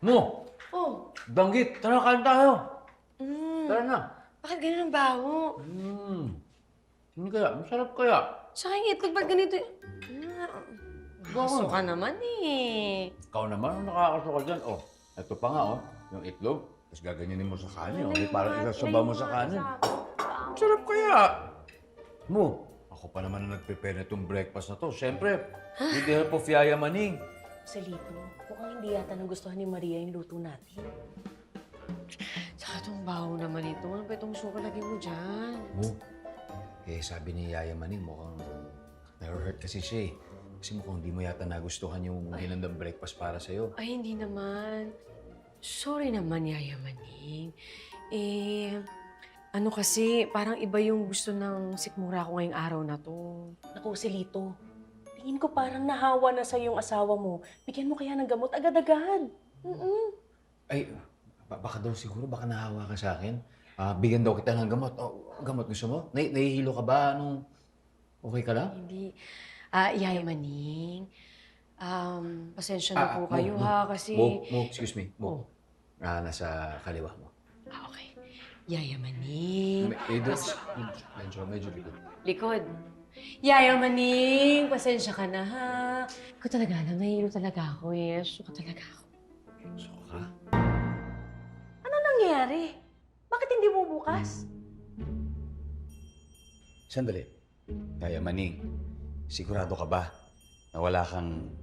Mo, Oh. banggit. Tara, kain tayo. Mm. Tara na. Bakit ganun ang baho? Hmm. Hindi kaya, masarap kaya. Sa akin itlog, ba't ganito? Ah, Baso ka naman eh. Ikaw naman ang nakakasuka dyan. Oh, ito pa nga, oh. Yung itlog. Tapos gaganyanin mo sa kanin. Oh. Di parang isasabaw mo sa kanin. Sarap kaya. Mo, ako pa naman ang nag-prepare na itong breakfast na to. Siyempre, with the help of Yaya Maning. Salito, mukhang hindi yata nagustuhan ni Maria yung luto natin. Saka itong baho naman ito. Ano ba itong suka lagi mo dyan? Mo, eh sabi ni Yaya Maning mukhang na-hurt kasi siya eh. Kasi mukhang hindi mo yata nagustuhan yung hinandang breakfast para sa'yo. Ay, hindi naman. Sorry naman, Yaya Maning. Eh, ano kasi, parang iba yung gusto ng sikmura ko ngayong araw na to. Naku, Silito. Tingin ko parang nahawa na sa yung asawa mo. Bigyan mo kaya ng gamot agad-agad. Mm-mm. Ay, ba- baka daw siguro, baka nahawa ka sa akin. Ah, bigyan daw kita ng gamot. Oh, gamot gusto mo? Na nahihilo ka ba? Anong... Okay ka lang? Hindi. Ah, Yaya Maning. Um, pasensya na Ah, po Mo, kayo Mo, ha, kasi... Mo, Mo, excuse me. Oh. Mo. Ah, nasa kaliwa mo. Ah, okay. Yaya Maning. Medyo, medyo, medyo likod. Likod. Yaya Maning, pasensya ka na ha. Ikaw talaga lang, nahihilo talaga ako eh. Suka talaga ako. So ka? Ano nangyayari? Bakit hindi mo bukas? Sandali. Kaya Maning, sigurado ka ba na wala kang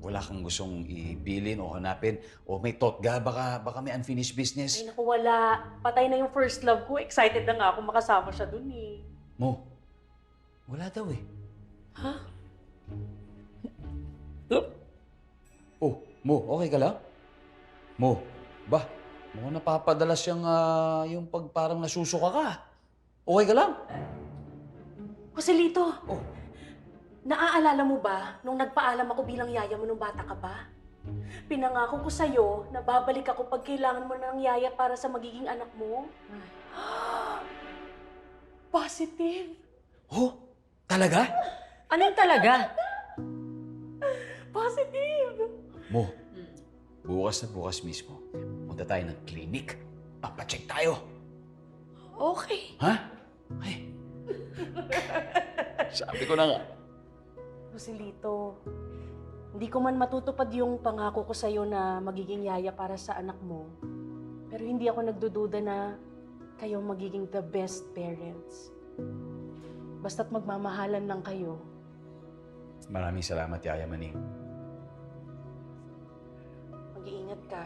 wala kang gustong ibilin o hanapin o may totga baka baka may unfinished business? Ay naku, wala. Patay na yung first love ko. Excited na nga ako makasama siya dun eh. Mo. Wala daw eh. Ha? Oh, Mo, okay ka lang? Mo, ba, mukhang napapadalas yung, ah, yung pag parang nasusuka ka. Okay ka lang? Joselito, Oh, naaalala mo ba nung nagpaalam ako bilang yaya mo nung bata ka pa? Pinangako ko sa'yo na babalik ako pag kailangan mo ng yaya para sa magiging anak mo. Positive. oh, talaga? Anong talaga? Positive. Mo, bukas na bukas mismo, punta tayo ng clinic. Papacheck tayo. Okay. Ha? Ay. Sabi ko na nga. Joselito, hindi ko man matutupad yung pangako ko sa'yo na magiging yaya para sa anak mo. Pero hindi ako nagdududa na kayo magiging the best parents. Basta't magmamahalan lang kayo. Maraming salamat, Yaya Maning. Mag-iingat ka.